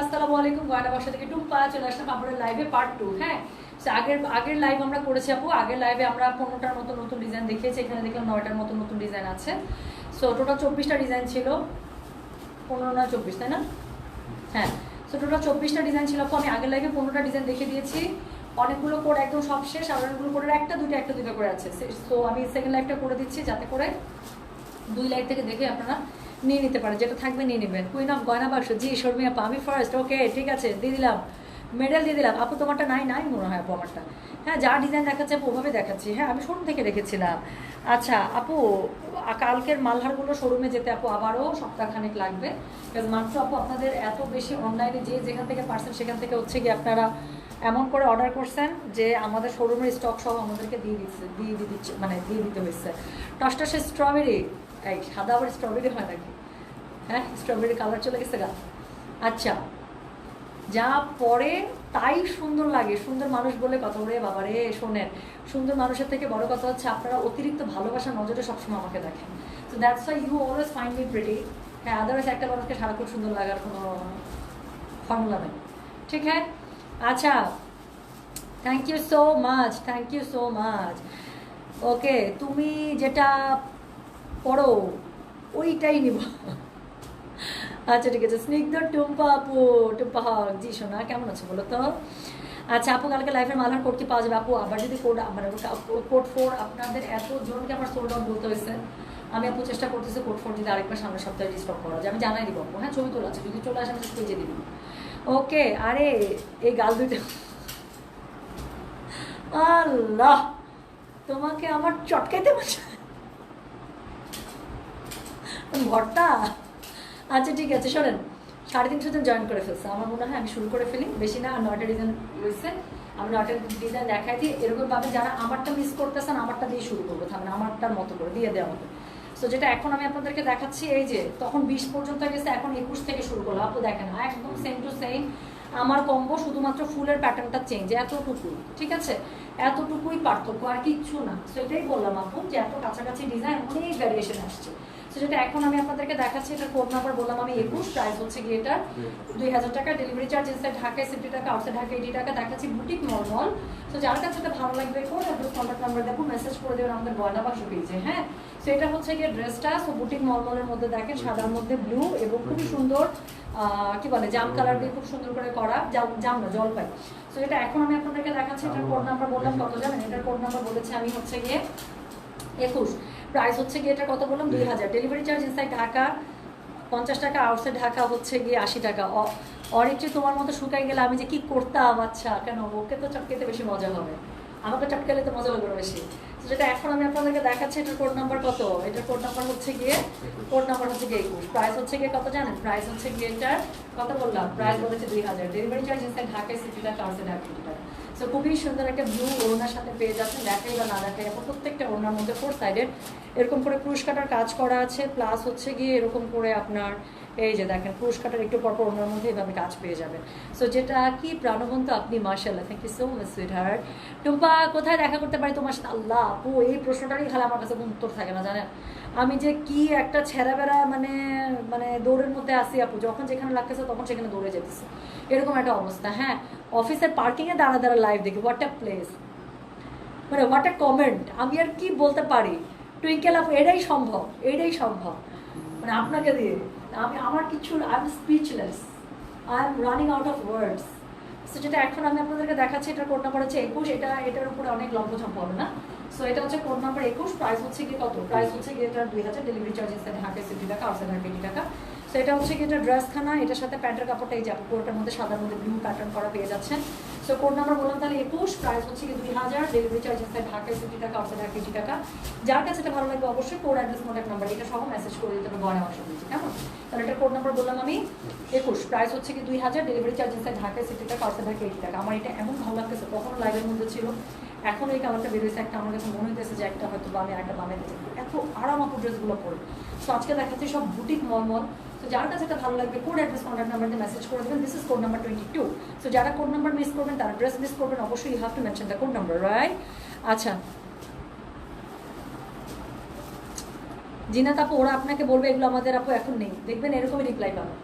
আসসালামু আলাইকুম গয়না বাসা থেকে টুম্পা চলে আসলাম আপনাদের লাইভে পার্ট টু হ্যাঁ? আগের আগের লাইভ আমরা করেছি আপু। আগের লাইভে আমরা পনেরোটার মতো নতুন ডিজাইন দেখিয়েছি, এখানে দেখলাম নয়টার মতো নতুন ডিজাইন আছে। সো টোটাল চব্বিশটা ডিজাইন ছিল। পনেরো না চব্বিশ, তাই না? হ্যাঁ। সো টোটাল চব্বিশটা ডিজাইন ছিল আপু। আমি আগের লাইভে পনেরোটা ডিজাইন দেখিয়ে দিয়েছি। অনেকগুলো কোড একদম সব শেষ, আর অনেকগুলো কোডের একটা দুটো একটা দুটো করে আছে। সো আমি সেকেন্ড লাইভটা করে দিচ্ছি যাতে করে দুই লাইট থেকে দেখে আপনারা নিয়ে নিতে পারেন, যেটা থাকবে নিয়ে নেবেন। কুইন অফ গয়না বাক্স জি শর্মি আপা আমি ফার্স্ট ওকে ঠিক আছে, দিয়ে দিলাম। মেডেল দিয়ে দিলাম। আপু, তোমারটা নাই নাই মনে হয় আপু আমারটা। হ্যাঁ যা ডিজাইন দেখাচ্ছে আপু, ওভাবে দেখাচ্ছি। হ্যাঁ আমি শোরুম থেকে রেখেছিলাম আচ্ছা আপু, কালকের মালহারগুলো শোরুমে যেতে আপু আবারও সপ্তাহখানেক লাগবে। কারণ মাত্র আপু আপনাদের এত বেশি অনলাইনে যে যেখান থেকে পার্সেল সেখান থেকে হচ্ছে কি আপনারা এমন করে অর্ডার করছেন যে আমাদের শোরুমের স্টক সহ আমাদেরকে দিয়ে দিচ্ছে, দিয়ে দিয়ে দিচ্ছে মানে দিয়ে দিতে হয়েছে। টসটসে স্ট্রবেরি এই সাদা আবার স্ট্রবেরি হয় নাকি? হ্যাঁ স্ট্রবেরি কালার চলে গেছে গা। আচ্ছা যা পরে তাই সুন্দর লাগে। সুন্দর মানুষ বলে কথা বলে বাবা রে শোনেন। সুন্দর মানুষের থেকে বড় কথা হচ্ছে আপনারা অতিরিক্ত ভালোবাসা নজরে সবসময় আমাকে দেখেন। তো that's why you always find me pretty হ্যাঁ আদারওয়াইজ একটা মানুষকে সারাক্ষণ সুন্দর লাগার কোনো ফর্মুলা নেই। ঠিক হ্যাঁ আচ্ছা thank you so much thank you so much okay তুমি যেটা পড়ো, ওইটাই নিব। আচ্ছা ঠিক আছে। স্নিগ্ধ টুম্পা আপু, টুম্পা হক জি, সোনা, কেমন আছো বলো তো? আচ্ছা আপু, কালকে লাইফের মালার কোড কি পাওয়া যাবে? আপু, আবার যদি কোড মানে কোড ফোর আপনাদের এত জনকে আমার সোল্ড আউট বলতে হয়েছে। আমি আপু চেষ্টা করতেছি কোড ফোর যদি আরেকবার সামনের সপ্তাহে ডিস্টপ করা যায় আমি জানাই দিব আপু। হ্যাঁ ছবি তোলা আছে। যদি চলে আসে, আমি পেজে দিব। ওকে আরে, এই গাল দুইটা। আল্লাহ, তোমাকে আমার চটকাইতে বলছে। ভর্তা আচ্ছা ঠিক আছে, শোনেন। সাড়ে তিনশো জন জয়েন করে ফেলছে। আমার মনে হয় আমি শুরু করে ফেলি। বেশি না আর নয়টা ডিজাইন রয়েছে। আমি নয়টা ডিজাইন দেখাই দিই। এরকম ভাবে যারা আমারটা মিস করতেছেন, আমারটা দিয়ে শুরু করব। তাহলে আমারটার মতো করে দিয়ে দেওয়া হবে। সো যেটা এখন আমি আপনাদেরকে দেখাচ্ছি, এই যে, তখন বিশ পর্যন্ত গেছে, এখন একুশ থেকে শুরু করল আপু, দেখেন, একদম সেম টু সেম আমার কম্বো শুধুমাত্র ফুলের প্যাটার্নটা চেঞ্জ এতটুকুই, ঠিক আছে? এতটুকুই পার্থক্য, আর কিচ্ছু না। সেটাই বললাম আপু, যে এত কাছাকাছি ডিজাইন অনেক ভ্যারিয়েশন আসছে। যেটা এখন আমি আপনাদেরকে দেখাচ্ছি, এটা কোড নাম্বার বললাম আমি একুশ প্রাইস হচ্ছে গিয়ে এটা দুই হাজার টাকা ডেলিভারি চার্জ ইনসাইড ঢাকায় সিফটি টাকা আউটসাইড ঢাকা এইটি টাকা দেখাচ্ছি বুটিক নর্মাল তো যার কাছে এটা ভালো লাগবে কোন কন্ট্যাক্ট নাম্বার দেখুন মেসেজ করে দেবেন আমাদের গয়না বাক্স পেয়েছে হ্যাঁ? তো এটা হচ্ছে গিয়ে ড্রেসটা সো বুটিক নর্মালের মধ্যে দেখেন, সাদার মধ্যে ব্লু এবং খুবই সুন্দর কি বলে, জাম কালার দিয়ে খুব সুন্দর করে করা, জাম জাম না, জলপাই। তো এটা এখন আমি আপনাদেরকে দেখাচ্ছি, এটার কোড নাম্বার বললাম, কত জানেন? এটার কোড নাম্বার বলেছে আমি হচ্ছে গিয়ে একুশ। প্রাইস হচ্ছে গিয়ে এটা কত বললাম? দুই হাজার। ডেলিভারি চার্জ ইনসাইড ঢাকা পঞ্চাশ টাকা আউটসাইড ঢাকা হচ্ছে গিয়ে আশি টাকা। অনেকটি তোমার মতো শুকাই গেলে আমি যে কি করতাম? আচ্ছা কেন? ওকে তো চটকেতে বেশি মজা হবে। আমাকে চটকালে তো মজা লাগবে বেশি। যেটা এখন আমি আপনাদেরকে দেখাচ্ছি এটার কোড নাম্বার কত? এটার কোড নাম্বার হচ্ছে গিয়ে কোড নাম্বার হচ্ছে গিয়ে একুশ। প্রাইস হচ্ছে গিয়ে কত জানেন? প্রাইস হচ্ছে গিয়ে এটার কত বললাম প্রাইস বলেছে দুই হাজার। ডেলিভারি চার্জ ইনসাইড ঢাকায় সিটি টাকা আউটসাইড ঢাকা টাকা। সো খুবই সুন্দর একটা ব্লু ওড়নার সাথে পেয়ে যাচ্ছেন দেখাই বা না দেখাই এখন প্রত্যেকটা ওড়নার মধ্যে ফোর সাইডের এরকম করে ক্রুশ কাটার কাজ করা আছে প্লাস হচ্ছে গিয়ে এরকম করে আপনার এই যে দেখেন ক্রুশ কাটার একটু পরপর ওনার মধ্যে এভাবে কাজ পেয়ে যাবেন সো যেটা কি প্রাণবন্ত আপনি মার্শাল্লাহ thank you so much sweetheart Tumpa কোথায় দেখা করতে পারি তোমার সাথে? আল্লাহ আপু এই প্রশ্নটারই খালি আমার কাছে উত্তর থাকে না জানেন? আমি যে কি একটা ছেঁড়া বেড়া মানে মানে দৌড়ের মধ্যে আসি আপু, যখন যেখানে লাগতেছে তখন সেখানে দৌড়ে যেতেছে। এরকম একটা অবস্থা হ্যাঁ। অফিসের পার্কিংয়ে দাঁড়া দাঁড়া লাইভ দেখি হোয়াট আ প্লেস মানে হোয়াট আ কমেন্ট আমি আর কি বলতে পারি? টুইঙ্কেল আপু এটাই সম্ভব এটাই সম্ভব। মানে আপনাকে দিয়ে, আমি, আমার কিছু I am speechless I am running out of words so যেটা এখন আমি আপনাদেরকে দেখাচ্ছি, এটার কোড নাম্বার একুশ, এটা, এটার উপরে অনেক লম্ব ঝম্প হবে না? সো এটা হচ্ছে কোড নাম্বার একুশ প্রাইস হচ্ছে গিয়ে কত? প্রাইস হচ্ছে গিয়ে এটা দুই হাজার delivery charge inside Dhaka sixty টাকা আউটসাইড ঢাকা এইটি টাকা। সো এটা হচ্ছে গিয়ে এটা ড্রেস এটার সাথে প্যান্টের কাপড়টা এই যে পুরোটার মধ্যে সাদার মধ্যে ব্লু প্যাটার্ন করা পেয়ে যাচ্ছেন। সো কোড নাম্বার বললাম তাহলে একুশ প্রাইস হচ্ছে গিয়ে দুই হাজার delivery charge inside Dhaka sixty টাকা আউটসাইড ঢাকা এইটি টাকা। যার কাছে এটা ভালো লাগবে অবশ্যই কোড অ্যাড্রেস কন্ট্যাক্ট নাম্বার এটা সহ মেসেজ করে দিতে হবে গয়না অংশ দিচ্ছি কেমন? তাহলে এটা কোড নাম্বার বললাম আমি, একুশ প্রাইস হচ্ছে কি দুই হাজার delivery charge inside Dhaka sixty টাকা আউটসাইড ঢাকা এইটি টাকা। আমার এটা এমন ভালো লাগতেছে, কখনো লাইভের মধ্যে ছিল। এখন এই কালারটা বেরোয়েছে একটা, আমার কাছে মনে হইতেছে যে একটা হয়তো বা আমি একটা দিতে এত আরাম আপু ড্রেসগুলো পরে। তো আজকে দেখাচ্ছি সব বুটিক মলমল তো যার কাছে এটা ভালো লাগবে কোড অ্যাড্রেস কন্ট্যাক্ট নাম্বার দিয়ে মেসেজ করে দেবেন। This is code number twenty two so যারা কোড নাম্বার মিস করবেন, তারা ড্রেস মিস করবেন, অবশ্যই you have to mention the code number right আচ্ছা। জিনাত আপু, ওরা আপনাকে বলবে, এগুলো আমাদের আপু এখন নেই। দেখবেন এরকমই রিপ্লাই পাবে।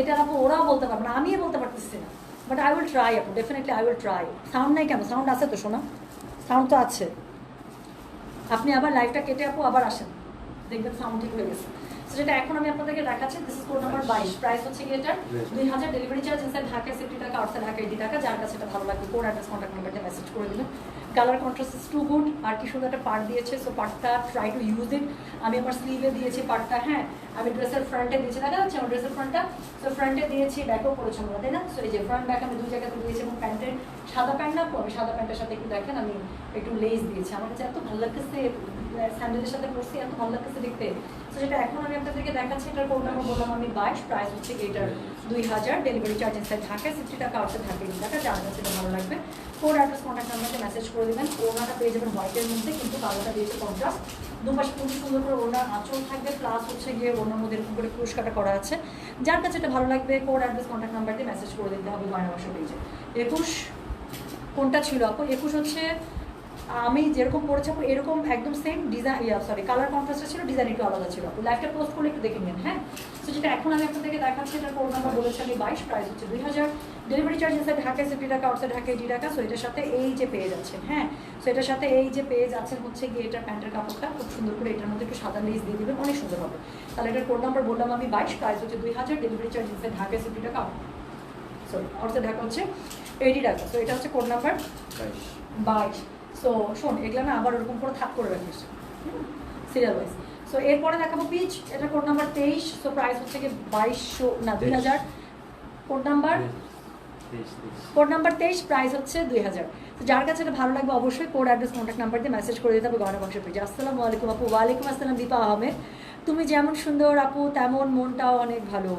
এটা আপু, ওরাও বলতে পারবে না, আমিও বলতে পারতেছি না। বাট আই উইল ট্রাই আপু definitely I will try sound নাই কেন? সাউন্ড আছে তো, শোনা। সাউন্ড তো আছে। আপনি আবার লাইভটা কেটে আপু আবার আসেন। দেখবেন সাউন্ড ঠিক হয়ে গেছে। যেটা এখন আমি আপনাদেরকে দেখাচ্ছি দিস ইজ কোড নাম্বার বাইশ। প্রাইস হচ্ছে কি এটার দুই হাজার delivery charge inside Dhaka sixty টাকা আউটসাইড ঢাকা এইটি টাকা। যার কাছে এটা ভালো লাগবে কোড অ্যাড্রেস কন্ট্যাক্ট নাম্বারটা মেসেজ করে দিবেন। Colour contrast is too good আর কি সুন্দর একটা পার্ট দিয়েছে সো পার্টটা ট্রাই টু ইউজ ইট আমি আমার স্লিভে দিয়েছি পার্টটা হ্যাঁ। আমি ড্রেসের ফ্রন্টে দিয়েছি দেখা যাচ্ছে আমার ড্রেসের ফ্রন্টটা সো ফ্রন্টে দিয়েছি ব্যাকও করেছি আমরা তাই না? সো এই যে ফ্রন্ট ব্যাক আমি দুই জায়গাতে দিয়েছি এবং প্যান্টের সাদা প্যান্ট না আমি সাদা প্যান্টের সাথে একটু দেখেন আমি একটু লেস দিয়েছি। আমার কাছে এত ভালো লাগতেছে স্যান্ডেলের সাথে পরছি এত ভালো লাগতেছে দেখতে। তো যেটা এখন আমি আপনাদেরকে দেখাচ্ছি, এটার কোড নাম্বার বললাম আমি বাইশ প্রাইস হচ্ছে এটার দুই হাজার delivery charge inside Dhaka sixty টাকা ঢাকা এইটি টাকা যার কাছে ভালো লাগবে। কোড অ্যাড্রেস কন্ট্যাক্ট নাম্বারকে মেসেজ করে দেবেন। ওনাটা পেয়ে যাবেন হোয়াইটের মধ্যে, কিন্তু কালোটা দিয়েছে কন্ট্রাস্ট দুপাশে খুব সুন্দর করে ওনার আঁচল থাকবে প্লাস হচ্ছে গিয়ে ওনার মধ্যে এরকম করে পুরস্কারটা করা আছে। যার কাছে এটা ভালো লাগবে কোড অ্যাড্রেস কন্ট্যাক্ট নাম্বার দিয়ে মেসেজ করে দিতে হবে গয়না বাসা পেয়েছে একুশ, কোনটা ছিল আপু? একুশ হচ্ছে আমি যেরকম পড়েছি আপু এরকম একদম same design yeah sorry colour কন্ট্রাস্টটা ছিল ডিজাইন একটু আলাদা ছিল। আপু লাইভটা পোস্ট করলে একটু দেখে নিন হ্যাঁ? তো যেটা এখন আমি আপনাদেরকে দেখাচ্ছি এটার কোড নাম্বার বলেছি আমি বাইশ প্রাইস হচ্ছে দুই হাজার। ডেলিভারি চার্জ ইনসাইড ঢাকায় সিফটি টাকা আউটসাইড ঢাকা এইটি টাকা সো এটার সাথে এই যে পেয়ে যাচ্ছেন হ্যাঁ? সো এটার সাথে এই যে পেয়ে যাচ্ছেন হচ্ছে গিয়ে এটার প্যান্টের কাপড়টা খুব সুন্দর করে এটার মধ্যে একটু সাদা লেস দিয়ে দেবেন অনেক সুন্দর হবে। তাহলে এটার কোড নাম্বার বললাম আমি বাইশ প্রাইস হচ্ছে দুই হাজার ডেলিভারি চার্জ ইনসাইড ঢাকায় সিফটি টাকা সরি আউটসাইড ঢাকা হচ্ছে এইটি টাকা। সো এটা হচ্ছে কোড নাম্বার বাইশ। সো শোন এগুলো না আবার ওরকম করে থাক করে রাখিস। সিরিয়াল ওয়াইজ সো এরপরে দেখাবো পিচ এটা কোড নাম্বার তেইশ। সো প্রাইস হচ্ছে কি বাইশশো না দুই হাজার। কোড নাম্বার কোড নাম্বার তেইশ। প্রাইস হচ্ছে দুই হাজার। তো যার কাছে এটা ভালো লাগবে অবশ্যই কোড অ্যাড্রেস কন্ট্যাক্ট নাম্বার দিয়ে মেসেজ করে দিতে হবে গয়না বংশ পেজে আসসালামু আলাইকুম আপু। ওয়ালাইকুম আসসালাম দীপা আহমেদ। তুমি যেমন সুন্দর আপু তেমন মনটাও অনেক ভালো।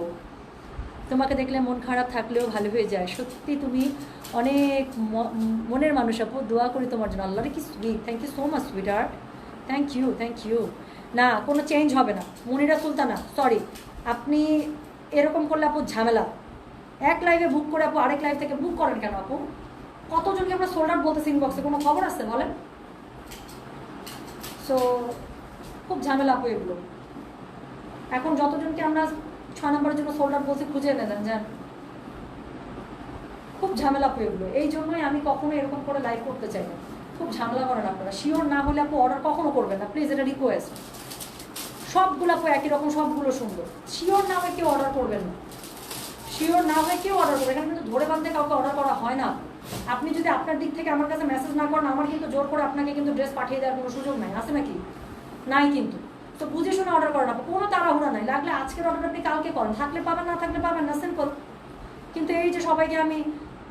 তোমাকে দেখলে মন খারাপ থাকলেও ভালো হয়ে যায়। সত্যি তুমি অনেক মনের মানুষ আপু। দোয়া করি তোমার জন্য। আল্লাহরে কি thank you so much sweet thank you thank you না, কোনো চেঞ্জ হবে না। মনিরা সুলতানা সরি আপনি এরকম করলে আপু ঝামেলা। এক লাইভে বুক করে আপু আরেক লাইভ থেকে বুক করেন কেন আপু? কতজনকে আমরা সোল্ড আউট বলতেছি ইনবক্সে কোনো খবর আছে বলেন? সো খুব ঝামেলা আপু এগুলো। এখন যতজনকে আমরা ছয় নম্বরের জন্য সোল্ড আউট বলছি, খুঁজে এনে দেন, যান। খুব ঝামেলা আপু এগুলো এই জন্যই আমি কখনো এরকম করে লাইভ করতে চাই না। খুব ঝামেলা করেন আপনারা। শিওর না হলে আপু অর্ডার কখনো করবেন না। প্লিজ এটা রিকোয়েস্ট সবগুলো আপু একই রকম, সবগুলো সুন্দর। শিওর না হয়ে কেউ অর্ডার করবেন না। শিওর না হয়ে কেউ অর্ডার করবে এখানে কিন্তু ধরে বাঁধতে কাউকে অর্ডার করা হয় না। আপনি যদি আপনার দিক থেকে আমার কাছে মেসেজ না করেন, আমার কিন্তু জোর করে আপনাকে কিন্তু ড্রেস পাঠিয়ে দেওয়ার কোনো সুযোগ নাই। আছে নাকি? নাই কিন্তু। তো বুঝে শুনে অর্ডার করেন আপনি কোনো তাড়াহুড়া নাই। লাগলে আজকের অর্ডার আপনি কালকে করেন। থাকলে পাবেন, না থাকলে পাবেন না সিম্পল কিন্তু এই যে সবাইকে আমি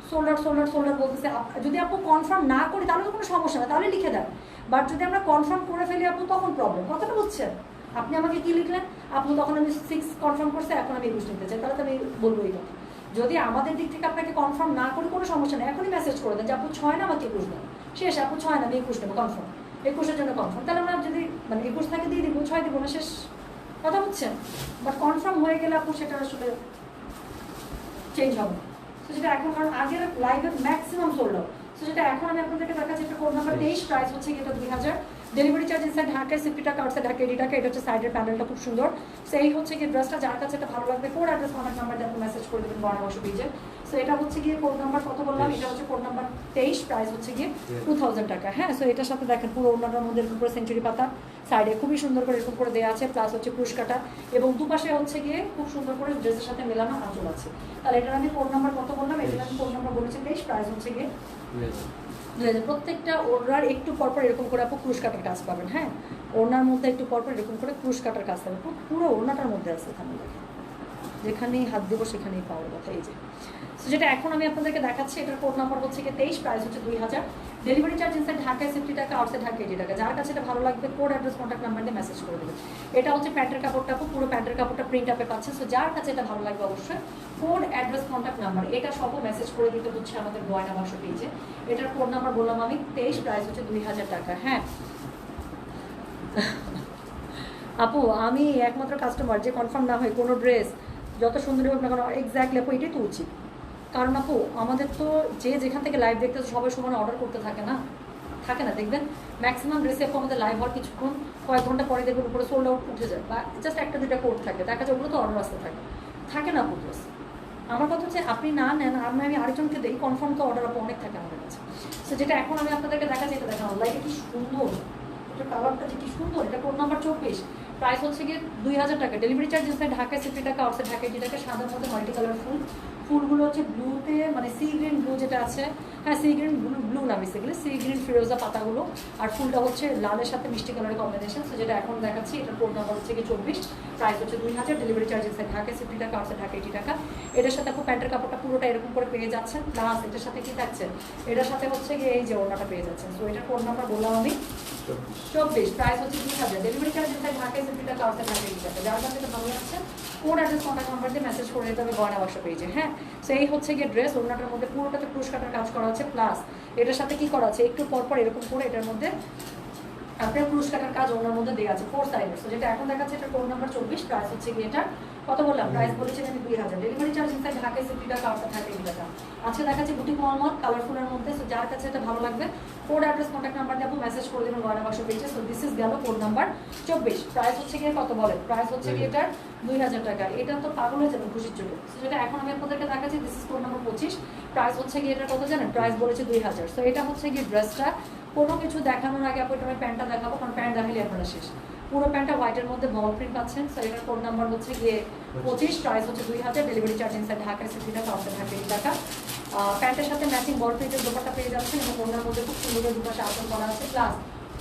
সোল্ডার সোল্ডার সোল্ডার বলতেছে যদি আপু কনফার্ম না করি, তাহলে তো কোনো সমস্যা না তাহলে লিখে দেন। বাট যদি আমরা কনফার্ম করে ফেলি আপু, তখন প্রবলেম কথাটা বুঝছেন? আপনি আমাকে কি লিখলেন? আপনি তখন আমি সিক্স কনফার্ম করছে, এখন আমি একুশ নিতে চাই, তাহলে তো আমি বলব এই কথা। যদি আমাদের দিক থেকে আপনাকে কনফার্ম না করে, কোনো সমস্যা নেই। এখনই মেসেজ করে দেন যে, আপু, ছয় না, আমাকে একুশ দেন। শেষ, আপু, ছয় না, আমি একুশ নেব কনফার্ম একুশের জন্য কনফার্ম তাহলে আমরা যদি মানে একুশ থেকে দিয়ে দিব ছয় দিব না শেষ। কথা হচ্ছে বাট কনফার্ম হয়ে গেলে আপু সেটা আসলে চেঞ্জ হবে। তো যেটা এখন কারণ আগের লাইভের ম্যাক্সিমাম সোল্ড তো যেটা এখন আমি আপনাদেরকে দেখাচ্ছি একটা কোড নাম্বার তেইশ প্রাইস হচ্ছে এটা দুই হাজার। ডেলিভারি চার্জ ইনসাইড ঢাকায় সিফটি টাকা আউটসাইড ঢাকা এডি টাকা এটা হচ্ছে সাইডের প্যানেলটা খুব সুন্দর। সেই হচ্ছে কি ড্রেসটা যার কাছে এটা ভালো লাগবে কোড অ্যাড্রেস কন্ট্যাক্ট নাম্বার দিয়ে মেসেজ করে দেবেন বর্ণাবশ পেজে সো এটা হচ্ছে গিয়ে কোড নাম্বার কত বললাম? এটা হচ্ছে কোড নাম্বার তেইশ প্রাইস হচ্ছে গিয়ে টু থাউজেন্ড টাকা। হ্যাঁ সো এটার সাথে দেখেন পুরো ওনাটার মধ্যে এরকম করে সেঞ্চুরি পাতা। সাইডে খুবই সুন্দর করে এরকম করে দেওয়া আছে প্লাস হচ্ছে পুরস্কারটা। এবং দুপাশে হচ্ছে গিয়ে খুব সুন্দর করে ড্রেসের সাথে মেলানো আঁচল আছে। তাহলে এটার আমি কোড নাম্বার কত বললাম? এটার আমি কোড নাম্বার বলেছি তেইশ প্রাইস হচ্ছে গিয়ে প্রত্যেকটা ওনার একটু পরপর এরকম করে আপু ক্রুশ কাটার কাজ পাবেন হ্যাঁ? ওনার মধ্যে একটু পরপর এরকম করে ক্রুশ কাটার কাজ পাবেন। পুরো ওনাটার মধ্যে আছে এখানে। যেখানেই হাত দেবো সেখানেই পাওয়ার কথা, এই যে। সো যেটা এখন আমি আপনাদেরকে দেখাচ্ছি, এটার কোড নাম্বার হচ্ছে কি তেইশ প্রাইস হচ্ছে দুই হাজার। ডেলিভারি চার্জ ইনসাইড ঢাকায় সিফটি টাকা আউটসাইড ঢাকা এইটি টাকা। যার কাছে এটা ভালো লাগবে কোড অ্যাড্রেস কন্ট্যাক্ট নাম্বার দিয়ে মেসেজ করে দেবেন এটা হচ্ছে প্যান্টের কাপড়টা পুরো প্যান্টের কাপড়টা প্রিন্ট আপে পাচ্ছে। সো যার কাছে এটা ভালো লাগবে অবশ্যই কোড অ্যাড্রেস কন্ট্যাক্ট নাম্বার এটা সব মেসেজ করে দিতে হচ্ছে আমাদের গয়না বাক্স পেজে এটার কোড নাম্বার বললাম আমি, তেইশ প্রাইস হচ্ছে দুই হাজার টাকা। হ্যাঁ। আপু, আমি একমাত্র কাস্টমার যে কনফার্ম না হয় কোনো ড্রেস যত সুন্দরী হোক না কেন এক্স্যাক্টলি আপু, এটাই তো উচিত। কারণ আপু, আমাদের তো যে যেখান থেকে লাইভ দেখতে সবাই সমান অর্ডার করতে থাকে না? থাকে না, দেখবেন? ম্যাক্সিমাম ড্রেসে আপু, আমাদের লাইভ হওয়ার কিছুক্ষণ, কয়েক ঘণ্টা পরে দেখবেন উপরে সোল্ড আউট উঠে যায়, বা জাস্ট একটা দুইটা কোড থাকে, দেখা যায় ওগুলো তো অর্ডার আসতে থাকে। থাকে না পুজোস আমার কথা হচ্ছে, আপনি না নেন, আমি আমি আরেকজনকে দিই কনফার্ম তো অর্ডার আপু, অনেক থাকে আমাদের কাছে। সো যেটা এখন আমি আপনাদেরকে দেখাচ্ছি, এটা দেখানো লাইটটা কি সুন্দর এটা কালারটা যে কি সুন্দর, এটা কোড নাম্বার চব্বিশ। প্রাইস হচ্ছে গিয়ে দুই হাজার টাকা। ডেলিভারি চার্জ ঢাকায় সিফটি টাকা আউটসাইড ঢাকায় টাকা সাদার মধ্যে মাল্টি কালার ফুল ফুলগুলো হচ্ছে ব্লুতে মানে সি গ্রিন ব্লু যেটা আছে হ্যাঁ সি গ্রিন ব্লু ব্লু না বেসিক্যালি সি গ্রিন ফিরোজা পাতাগুলো আর ফুলটা হচ্ছে লালের সাথে মিষ্টি কালারের কম্বিনেশন তো যেটা এখন দেখাচ্ছি এটা কোড নাম্বার হচ্ছে গিয়ে চব্বিশ প্রাইস হচ্ছে দুই হাজার ডেলিভারি চার্জ ইনসাইড ঢাকায় সিফটি টাকা আউটসাইড ঢাকা এইটি টাকা এটার সাথে আপু প্যান্টের কাপড়টা পুরোটা এরকম করে পেয়ে যাচ্ছেন প্লাস এটার সাথে কি থাকছে? এটার সাথে হচ্ছে গিয়ে এই যে ওড়নাটা পেয়ে যাচ্ছেন। সো এটার কোড নাম্বার বললাম আমি। চব্বিশ। প্রাইস হচ্ছে দুই হাজার ডেলিভারি চার্জ ইনসাইড ঢাকায় সিফটি টাকা আউটসাইড ঢাকা এইটি টাকা যার কাছে ভালো লাগছে কোড অ্যাড্রেস কন্ট্যাক্ট নাম্বার দিয়ে মেসেজ করে দিতে হবে গয়না বাসা পেয়েছে হ্যাঁ? সেই হচ্ছে গিয়ে ড্রেস ওড়নাটার মধ্যে পুরোটাতে ক্রুশ কাটার কাজ করা আছে প্লাস এটার সাথে কি করা আছে? একটু পর পর এরকম করে এটার মধ্যে আপনার ক্রুশ কাটার কাজ ওনার মধ্যে দেওয়া আছে ফোর সাইডের তো যেটা এখন দেখাচ্ছে এটা কোড নাম্বার চব্বিশ প্রাইস হচ্ছে গিয়ে এটা কত বললাম? প্রাইস বলেছেন আমি দুই হাজার। ডেলিভারি চার্জ ইনসাইড ঢাকায় সিটি টাকা আউটসাইড ঢাকা এইটি টাকা আজকে দেখাচ্ছে বুটিক মলমল কালারফুলের মধ্যে। যার কাছে এটা ভালো লাগবে কোড অ্যাড্রেস কন্ট্যাক্ট নাম্বার আপনি মেসেজ করে দেবেন গয়না বাক্স পেয়েছে সো দিস ইজ গেল কোড নাম্বার চব্বিশ। প্রাইস হচ্ছে গিয়ে কত বলে? প্রাইস হচ্ছে গিয়ে এটার দুই হাজার টাকা। এটা তো পাগল হয়ে যাবে খুশির চোখে। So, যেটা এখন আমি আপনাদেরকে দেখাচ্ছি দিস ইজ কোড নাম্বার পঁচিশ। প্রাইস হচ্ছে গিয়ে এটা কত জানেন? প্রাইস বলেছে দুই হাজার। সো এটা হচ্ছে গিয়ে ড্রেসটা কোনো কিছু দেখানোর আগে আপনি আমি প্যান্টটা দেখাবো কারণ প্যান্ট দেখালে আপনারা শেষ। পুরো প্যান্টটা হোয়াইটের মধ্যে বল প্রিন্ট পাচ্ছেন। সো এটার কোড নাম্বার হচ্ছে গিয়ে পঁচিশ। প্রাইস হচ্ছে দুই হাজার। ডেলিভারি চার্জ ইনসাইড ঢাকায় সিটি টাকা আউটসাইড ঢাকা টাকা প্যান্টের সাথে ম্যাচিং প্রিন্টের দোপাট্টা পেয়ে যাচ্ছেন এবং ওনার মধ্যে খুব সুন্দর করে দুপাশে আচরণ করা আছে। প্লাস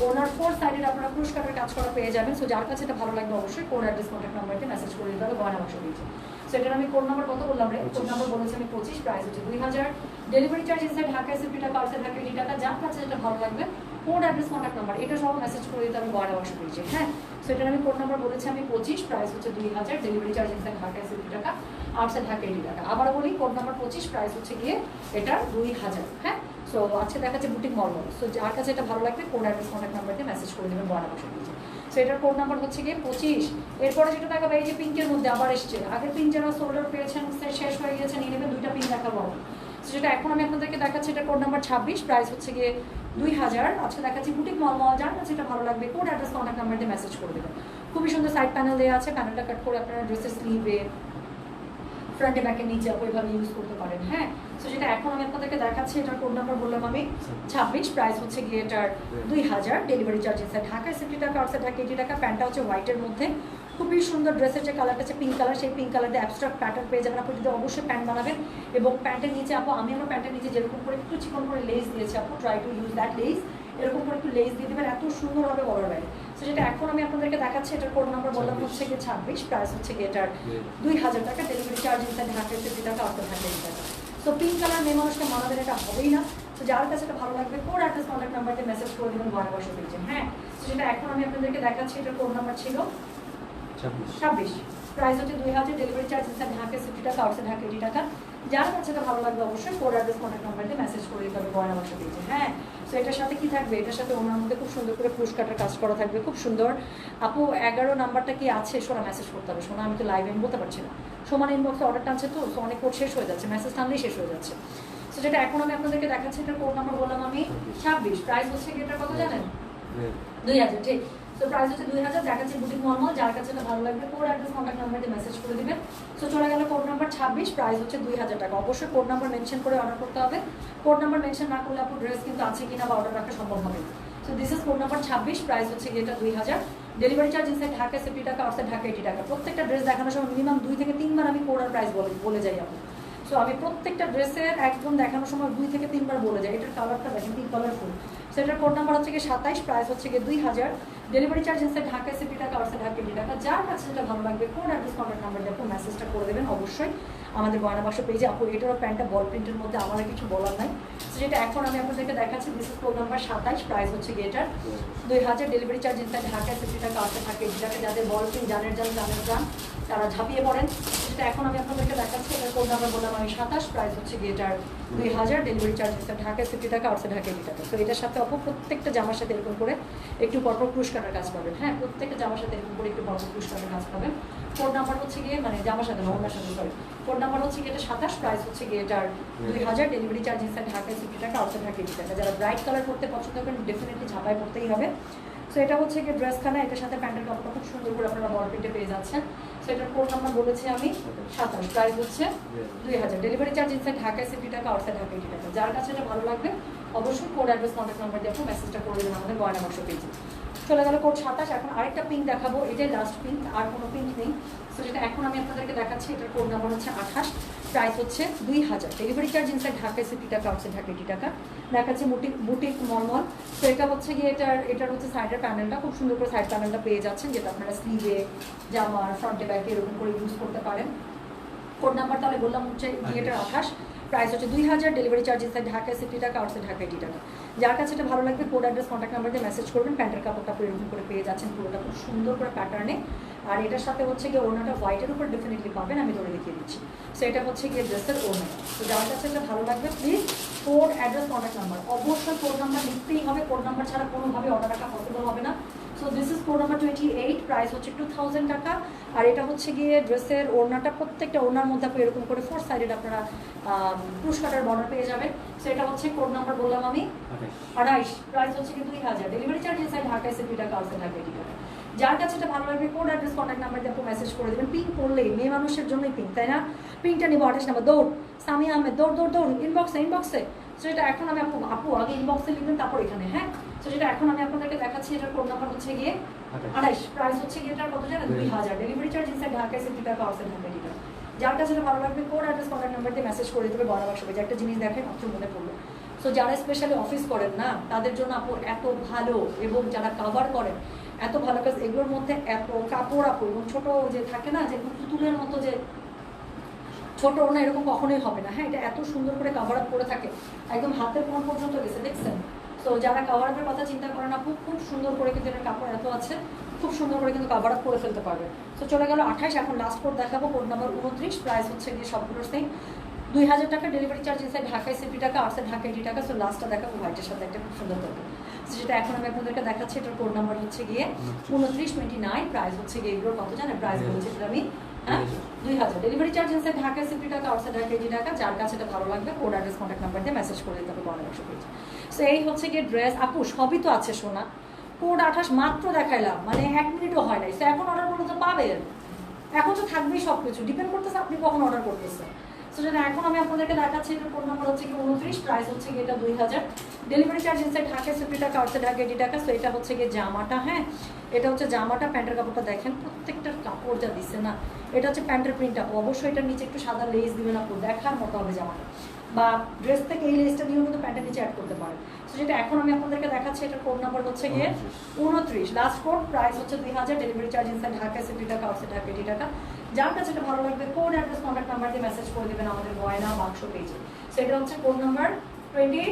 ওনার ফোর সাইডের আপনারা পুরস্কারের কাজ করা পেয়ে যাবেন। সো যার কাছে এটা ভালো লাগবে অবশ্যই কোন অ্যাড্রেস কন্ট্যাক্ট নাম্বারতে মেসেজ করে দিতে হবে। গয়না বাক্স দিয়েছে। সো এটার আমি কোন নাম্বার কত বললাম রে? কোন নাম্বার বলেছি আমি পঁচিশ প্রাইস হচ্ছে দুই হাজার। ডেলিভারি চার্জ ইনসাইড ঢাকায় এসে টাকা আউটসাইড ঢাকা টাকা। যার কাছে যেটা ভালো লাগবে কোড অ্যাড্রেস কন্ট্যাক্ট নাম্বার এটা সব মেসেজ করে দিতে হবে গয়না বাক্স দিয়েছে হ্যাঁ? সো এটার আমি কোড নাম্বার বলেছি আমি পঁচিশ প্রাইস হচ্ছে দুই হাজার ডেলিভারি চার্জ ইনসাইড ঢাকায় সিফটি টাকা আউটসাইড ঢাকা এই টাকা। আবার বলি কোড নাম্বার পঁচিশ প্রাইস হচ্ছে গিয়ে এটা দুই হাজার হ্যাঁ? সো আজকে দেখাচ্ছে বুটিক মর্মল সো যার কাছে এটা ভালো লাগবে কোড অ্যাড্রেস কন্ট্যাক্ট নাম্বার দিয়ে মেসেজ করে দেবেন গয়না বাক্স দিয়েছে সো এটার কোড নাম্বার হচ্ছে গিয়ে পঁচিশ। এরপরে যেটা দেখাবো, এই যে পিঙ্কের মধ্যে আবার এসছে। আগের পিঙ্ক যারা সোল্ডার পেয়েছেন শেষ হয়ে গেছে, নিয়ে নেবেন দুইটা পিঙ্ক দেখাবো আমি। যেটা এখন আমি আপনাদেরকে দেখাচ্ছি এটা কোড নাম্বার ছাব্বিশ প্রাইস হচ্ছে গিয়ে দুই হাজার। আজকে দেখাচ্ছি বুটিক মল মল যার কাছে এটা ভালো লাগবে। কোড অ্যাড্রেস কন্ট্যাক্ট নাম্বার দিয়ে মেসেজ করে দেবেন। খুবই সুন্দর সাইড প্যানেল দেওয়া আছে। প্যানেলটা কাট করে আপনারা ড্রেসের স্লিভে ফ্রন্টে ব্যাকে নিচে এভাবে ইউজ করতে পারেন হ্যাঁ? তো যেটা এখন আমি আপনাদেরকে দেখাচ্ছি। এটার কোড নাম্বার বললাম আমি। ছাব্বিশ প্রাইস হচ্ছে গিয়ে এটার দুই হাজার। ডেলিভারি চার্জ ইনসাইড ঢাকায় সিফটি টাকা আউটসাইড ঢাকা এইটি টাকা। প্যান্টটা হচ্ছে হোয়াইটের মধ্যে। খুবই সুন্দর ড্রেসের যে কালারটা আছে পিঙ্ক কালার সেই পিঙ্ক কালারটা অ্যাবস্ট্রাক্ট প্যাটার্ন পেয়ে যাবেন। আপনি যদি অবশ্যই প্যান্ট বানাবেন এবং প্যান্টের নিচে আপু আমি আমার প্যান্টের নিচে যেরকম করে একটু চিকন করে লেস দিয়েছি আপু try to use that lace এরকম করে একটু লেস দিয়ে দেবেন এত সুন্দর হবে বলার বাইরে তো যেটা এখন আমি আপনাদেরকে দেখাচ্ছি এটার কোড নাম্বার বললাম হচ্ছে গিয়ে ছাব্বিশ প্রাইস হচ্ছে গিয়ে এটার দুই হাজার টাকা ডেলিভারি চার্জ ইনসাইড ঢাকায় ফিফটি টাকা আউটসাইড এইটি টাকা। তো পিঙ্ক কালার মেয়ে মানুষকে মানাবেন এটা হবেই না। তো যার কাছে এটা ভালো লাগবে কোড অ্যাড্রেস কন্ট্যাক্ট নাম্বারকে মেসেজ করে দেবেন ঘরে বসে দিয়েছেন হ্যাঁ? তো যেটা এখন আমি আপনাদেরকে দেখাচ্ছি এটার কোড নাম্বার ছিল ছাব্বিশ। প্রাইস হচ্ছে দুই হাজার delivery charge inside Dhaka fifty টাকা আউটসাইড ঢাকা এইটি টাকা। যার কাছে এটা ভালো লাগবে অবশ্যই কোড অ্যাড্রেস কন্ট্যাক্ট নাম্বার দিয়ে মেসেজ করে দিতে হবে গয়না বাসা দিয়েছে হ্যাঁ? তো এটার সাথে কি থাকবে? এটার সাথে ওনার মধ্যে খুব সুন্দর করে পুরস্কারটার কাজ করা থাকবে খুব সুন্দর। আপু এগারো নাম্বারটা কি আছে? সোনা মেসেজ করতে হবে। সোনা আমি তো লাইভে আমি বলতে পারছি না। সমান ইনবক্সে অর্ডার টানছে তো? তো অনেক কোড শেষ হয়ে যাচ্ছে। মেসেজ টানলেই শেষ হয়ে যাচ্ছে। তো যেটা এখন আমি আপনাদেরকে দেখাচ্ছি এটার কোড নাম্বার বললাম আমি ছাব্বিশ। প্রাইস হচ্ছে কি এটার কত জানেন? দুই হাজার ঠিক। তো প্রাইস হচ্ছে দুই হাজার দেখাচ্ছে বুটিক নর্মাল যার কাছে এটা ভালো লাগবে কোড অ্যাড্রেস কন্ট্যাক্ট নাম্বার দিয়ে মেসেজ করে দিবেন। তো চলে গেল কোড নাম্বার ছাব্বিশ প্রাইস হচ্ছে দুই হাজার টাকা। অবশ্যই কোড নাম্বার মেনশন করে অর্ডার করতে হবে। কোড নাম্বার মেনশন না করলে আপনার ড্রেস কিন্তু আছে কিনা বা অর্ডার রাখা সম্ভব হবে so this is code number ছাব্বিশ প্রাইস হচ্ছে এটা দুই হাজার। Delivery charge inside Dhaka fifty টাকা আউটসাইড ঢাকা এইটি টাকা প্রত্যেকটা ড্রেস দেখানোর সময় মিনিমাম দুই থেকে তিনবার আমি কোড আর প্রাইস বলে বলে যাই আপনি সো আমি প্রত্যেকটা ড্রেসের একদম দেখানোর সময় দুই থেকে তিনবার বলে যাই। এটার কালারটা দেখেন পিঙ্ক কালারফুল সো এটার কোড নাম্বার হচ্ছে গিয়ে সাতাইশ প্রাইস হচ্ছে গিয়ে দুই হাজার। ডেলিভারি চার্জ হচ্ছে ঢাকা সিটি টাকা আউটসাইড ঢাকা টাকা যার কাছে যেটা ভালো লাগবে কোন অ্যাড্রেস কন্ট্যাক্ট নাম্বার দিয়ে মেসেজটা করে দেবেন অবশ্যই। আমাদের গয়না বাসা পেজে আপু, এটারও প্যান্টটা বল প্রিন্টের মধ্যে আমার কিছু বলার নাই। তো যেটা এখন আমি আপনাদেরকে দেখাচ্ছি দিস ইজ কোড নাম্বার সাতাইশ প্রাইস হচ্ছে গিয়েটার দুই হাজার ডেলিভারি চার্জ যেটা ঢাকায় ফিফটি টাকা আসতে থাকে। এইটি যাদের বল প্রিন্ট জানের যান জানের যান, তারা ঝাঁপিয়ে পড়েন। যেটা এখন আমি আপনাদেরকে দেখাচ্ছি, এটার নাম্বার বললাম আমি সাতাশ প্রাইস হচ্ছে গিয়ে এটার দুই হাজার delivery charge inside Dhaka fifty টাকা আউটসাইড ঢাকা এইটি টাকা তো এটার সাথে অপর প্রত্যেকটা জামার সাথে এরকম করে একটু পরপর পুরস্কারের কাজ পাবেন। হ্যাঁ প্রত্যেকটা জামার সাথে এরকম করে একটু পরপর পুরস্কারের কাজ পাবেন। কোড নাম্বার হচ্ছে গিয়ে মানে জামার সাথে না ওনার সাথে সরি কোড নাম্বার হচ্ছে গিয়ে এটা সাতাশ প্রাইস হচ্ছে গিয়ে এটার দুই হাজার delivery charge inside Dhaka fifty টাকা আউটসাইড ঢাকা এইটি টাকা যারা ব্রাইট কালার করতে পছন্দ করেন ডেফিনেটলি ঝাপাই করতেই হবে। সো এটা হচ্ছে গিয়ে ড্রেসখানা এটার সাথে প্যান্টের কাপড়টা খুব সুন্দর করে আপনারা প্রিন্টে পেয়ে যাচ্ছেন। সেটার কোড নাম্বার বলেছি আমি সাতাশ প্রাইস হচ্ছে দুই হাজার। ডেলিভারি চার্জ ইনসাইড ঢাকায় সিটি টাকা আউটসাইড ঢাকা এইটি টাকা। যার কাছে এটা ভালো লাগবে, অবশ্যই কোড অ্যাড্রেস কন্ট্যাক্ট নাম্বার দিয়ে আপনি মেসেজটা করে দেবেন আমাদের গয়না বাক্স পেয়েছি চলে গেল কোড সাতাশ, এখন আরেকটা পিঙ্ক দেখাবো। এটাই লাস্ট পিঙ্ক আর কোনো পিঙ্ক নেই। সো যেটা এখন আমি আপনাদেরকে দেখাচ্ছি, এটার কোড নাম্বার হচ্ছে আঠাশ। প্রাইস হচ্ছে দুই হাজার। ডেলিভারি চার্জ ইনসাইড ঢাকায় সিটি টাকা হচ্ছে ঢাকা এটি টাকা। দেখাচ্ছে বুটিক বুটিক মলমল তো এটা হচ্ছে গিয়ে এটার এটার হচ্ছে সাইডের প্যানেলটা খুব সুন্দর করে সাইড প্যানেলটা পেয়ে যাচ্ছেন যেটা আপনারা স্লিভে জামা ফ্রন্টে ব্যাকে এরকম করে ইউজ করতে পারেন। কোড নাম্বার তাহলে বললাম হচ্ছে গিয়েটার আঠাশ। প্রাইস হচ্ছে দুই হাজার delivery charges inside Dhaka fifty টাকা আউটসাইড ঢাকা এইটি টাকা। যার কাছে এটা ভালো লাগবে কোড অ্যাড্রেস কন্ট্যাক্ট নাম্বার দিয়ে মেসেজ করবেন প্যান্টের কাপড়টা এরকম করে পেয়ে যাচ্ছেন পুরোটা, খুব সুন্দর করে প্যাটার্নে আর এটার সাথে হচ্ছে গিয়ে ওনাটা হোয়াইটের উপর ডেফিনেটলি পাবেন, আমি ধরে দেখিয়ে দিচ্ছি। সো এটা হচ্ছে গিয়ে ড্রেসের ওনা তো যার কাছে এটা ভালো লাগবে please code address contact number অবশ্যই কোড নাম্বার লিখতেই হবে কোড নাম্বার ছাড়া কোনোভাবে অর্ডার রাখা পসিবল হবে না। So this is code number twenty eight price হচ্ছে টু থাউজেন্ড টাকা। আর এটা হচ্ছে গিয়ে ড্রেসের ওড়নাটা প্রত্যেকটা ওড়নার মধ্যে আপনি এরকম করে ফোর সাইডেড আপনারা পুশ কাটার বর্ডার পেয়ে যাবেন। সো এটা হচ্ছে কোড নাম্বার বললাম আমি। আড়াইশ প্রাইস হচ্ছে কি দুই হাজার। ডেলিভারি চার্জ ইনসাইড ঢাকা এসে দুই টাকা ঢাকা এইটি যার কাছে এটা ভালো লাগবে কোড অ্যাড্রেস কন্ট্যাক্ট নাম্বার দিয়ে আপনি মেসেজ করে দেবেন। পিঙ্ক করলেই মেয়ে মানুষের জন্যই পিঙ্ক তাই না? পিঙ্কটা নিবো আঠাশ নাম্বার। দৌড় সামি আহমেদ দৌড় দৌড় দৌড় ইনবক্সে ইনবক্সে সো এটা এখন আমি আপু আপু আগে ইনবক্সে লিখবেন তারপর এখানে হ্যাঁ? সো যেটা এখন আমি আপনাদেরকে দেখাচ্ছি এটার কোড নাম্বার হচ্ছে গিয়ে প্রাইস হচ্ছে গিয়ে এটার কত জানেন? দুই হাজার। ডেলিভারি চার্জ ইনসাইড ঢাকা এসে দুই টাকা আউটসাইড ঢাকা এইটি যার কাছে এটা ভালো লাগবে কোড অ্যাড্রেস কন্ট্যাক্ট নাম্বার দিয়ে মেসেজ করে দেবে বড় বাক্স যে একটা জিনিস দেখেন অত মনে পড়ল। সো যারা স্পেশালি অফিস করেন না তাদের জন্য আপু এত ভালো এবং যারা কাভার করেন এত ভালো কাজ এগুলোর মধ্যে এত কাপড় আপু এবং ছোট যে থাকে না যে পুতুলের মতো যে ছোট ওনা এরকম কখনোই হবে না। হ্যাঁ এটা এত সুন্দর করে কাভার আপ করে থাকে। একদম হাতের কোন পর্যন্ত গেছে দেখছেন? তো যারা কাভার আপের কথা চিন্তা করেন আপু খুব সুন্দর করে কিন্তু এটার কাপড় এত আছে খুব সুন্দর করে কিন্তু কাভার আপ করে ফেলতে পারবে তো চলে গেল আঠাশ এখন লাস্ট কোড দেখাবো কোড নাম্বার উনত্রিশ প্রাইস হচ্ছে গিয়ে সবগুলোর সেম দুই হাজার টাকা ডেলিভারি চার্জ ইনসাইড ঢাকায় সিপি টাকা আউটসাইড ঢাকা এইটি টাকা সো লাস্টটা দেখাবো হোয়াইটের সাথে একটা খুব সুন্দর থাকবে যেটা এখন আমি আপনাদেরকে দেখাচ্ছি এটার কোড নাম্বার হচ্ছে গিয়ে উনত্রিশ। টোয়েন্টি নাইন প্রাইস হচ্ছে গিয়ে এগুলোর কত জানেন? প্রাইস বলেছি আমি হ্যাঁ? দুই হাজার। ডেলিভারি চার্জ ইনসাইড ঢাকায় সিটি টাকা আউটসাইড ঢাকা এটি টাকা, যার কাছে এটা ভালো লাগবে কোড অ্যাড্রেস কন্ট্যাক্ট নাম্বার দিয়ে মেসেজ করে দিতে হবে বড় একশো পেয়েছে সো এই হচ্ছে গিয়ে ড্রেস আপু, সবই তো আছে, সোনা। কোড আঠাশ মাত্র দেখাইলাম মানে এক মিনিটও হয় নাই। সো এখন অর্ডার করলে তো পাবেন। এখন তো থাকবেই সব কিছু ডিপেন্ড করতেছে আপনি কখন অর্ডার করতেছেন। সো যেটা এখন আমি আপনাদেরকে দেখাচ্ছি, এটার কোড নাম্বার হচ্ছে কি উনত্রিশ প্রাইস হচ্ছে গিয়ে এটা দুই হাজার। Delivery charge inside Dhaka fifty টাকা আটশো ঢাকা এটি টাকা সো এটা হচ্ছে গিয়ে জামাটা হ্যাঁ? এটা হচ্ছে জামাটা, প্যান্টের কাপড়টা দেখেন প্রত্যেকটার কাপড় যা দিচ্ছে না, এটা হচ্ছে প্যান্টের প্রিন্ট আপু অবশ্যই এটার নিচে একটু সাদা লেস দিবেন আপু, দেখার মতো হবে জামাটা। বা ড্রেস থেকে এই লেসটা দিয়েও কিন্তু প্যান্টের নিচে অ্যাড করতে পারেন। যেটা এখন আমি আপনাদেরকে দেখাচ্ছি, এটার কোড নাম্বার হচ্ছে গিয়ে উনত্রিশ। লাস্ট কোড প্রাইস হচ্ছে দুই হাজার delivery charge inside Dhaka fifty টাকা আউটসাইড ঢাকা এইটি টাকা যার কাছে এটা ভালো লাগবে কোড অ্যাড্রেস কন্ট্যাক্ট নাম্বার দিয়ে মেসেজ করে দেবেন আমাদের গয়না বাক্স পেজে সেটা হচ্ছে code number twenty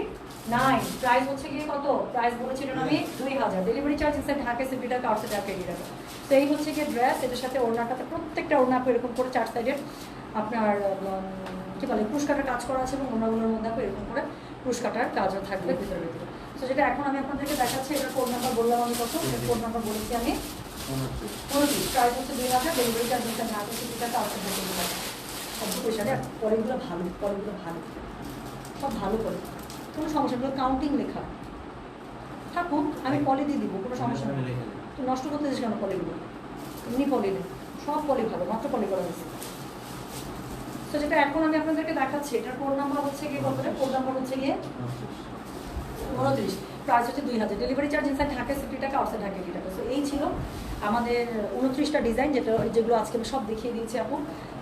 nine price হচ্ছে গিয়ে কত? প্রাইস বলেছিলেন আমি দুই হাজার। Delivery charge inside Dhaka fifty টাকা আউটসাইড ঢাকা এইটি টাকা তো এই হচ্ছে গিয়ে ড্রেস এটার সাথে ওড়নাটাতে প্রত্যেকটা ওড়না এরকম করে চার সাইডের আপনার কি বলে পুষ্কাটার কাজ করা আছে এবং ওড়নাগুলোর মধ্যে এরকম করে পুষ্কাটার কাজও থাকবে ভিতরে ভিতরে। তো যেটা এখন আমি আপনাদেরকে দেখাচ্ছি এটা কোড নাম্বার বললাম আমি কত কোড নাম্বার বলেছি আমি। উনত্রিশ। প্রাইস হচ্ছে দুই হাজার delivery charge inside Dhaka fifty টাকা আউটসাইড ঢাকা টাকা সব পয়সা দেয় পরেগুলো ভালো পরেগুলো ভালো। সব ভালো করে। কোনো সমস্যা নেই কাউন্টিং লেখা। থাকুক আমি পলি দিয়ে দিব কোনো সমস্যা নেই। তুই নষ্ট করতে দিস কেন পলিগুলো এমনি পলি নেই সব পলি ভালো মাত্র পলি করা হয়েছে। তো যেটা এখন আমি আপনাদেরকে দেখাচ্ছি, এটার কোড নাম্বার হচ্ছে গিয়ে কত কোড নাম্বার হচ্ছে গিয়ে উনত্রিশ। প্রাইস হচ্ছে দুই হাজার। Delivery charge inside Dhaka fifty টাকা আউটসাইড ঢাকা এইটি টাকা সো এই ছিল আমাদের উনত্রিশটা ডিজাইন যেটা যেগুলো আজকে আমি সব দেখিয়ে দিয়েছি আপু।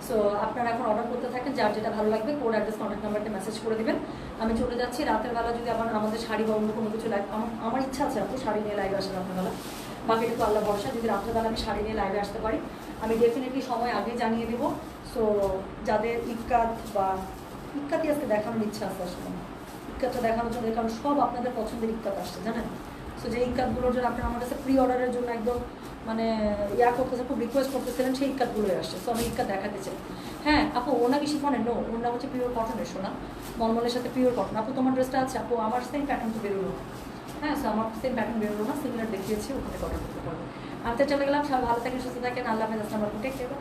সো আপনারা এখন অর্ডার করতে থাকেন, যার যেটা ভালো লাগবে কোড অ্যাড্রেস কন্ট্যাক্ট নাম্বারটা মেসেজ করে দিবেন। আমি চলে যাচ্ছি রাতের বেলা যদি আবার আমাদের শাড়ি বা অন্য কোনো কিছু লাইভ আমার ইচ্ছা আছে আপু শাড়ি নিয়ে লাইভে আসেন রাতের বেলা। বাকিটা তো আল্লাহ ভরসা, যদি রাত্রেবেলা আমি শাড়ি নিয়ে লাইভে আসতে পারি, আমি ডেফিনেটলি সময় আগে জানিয়ে দেবো। সো যাদের ইক্কাত বা ইক্কাতই আজকে দেখানোর ইচ্ছা আছে আসলে। ইক্কাতটা দেখানোর জন্য, কারণ সব আপনাদের পছন্দের ইক্কাত আসছে, জানেন? সো যে ইক্কাতগুলোর জন্য আপনারা আমার কাছে প্রি অর্ডারের জন্য একদম মানে ইয়া করতেছে, খুব রিকোয়েস্ট করতেছিলেন, সেই ইক্কাতগুলোই আসছে। সো আমি ইক্কাত দেখাতে চাই। হ্যাঁ আপু, ওনা কি শিফনের নো ওনা হচ্ছে পিওর কটনের শোনা মলমলের সাথে পিওর কটন আপু, তোমার ড্রেসটা আছে? আপু, আমার সেম প্যাটার্ন তো বেরোলো হ্যাঁ সো আমার সেম প্যাটার্ন বেরোলো না সিমিলার দেখিয়েছি, ওখানে কথা করতে পারব আনতে চলে গেলাম সব ভালো থাকেন, সুস্থ থাকেন, আল্লাহ হাফেজ, আসসালামু আলাইকুম টেক কেয়ার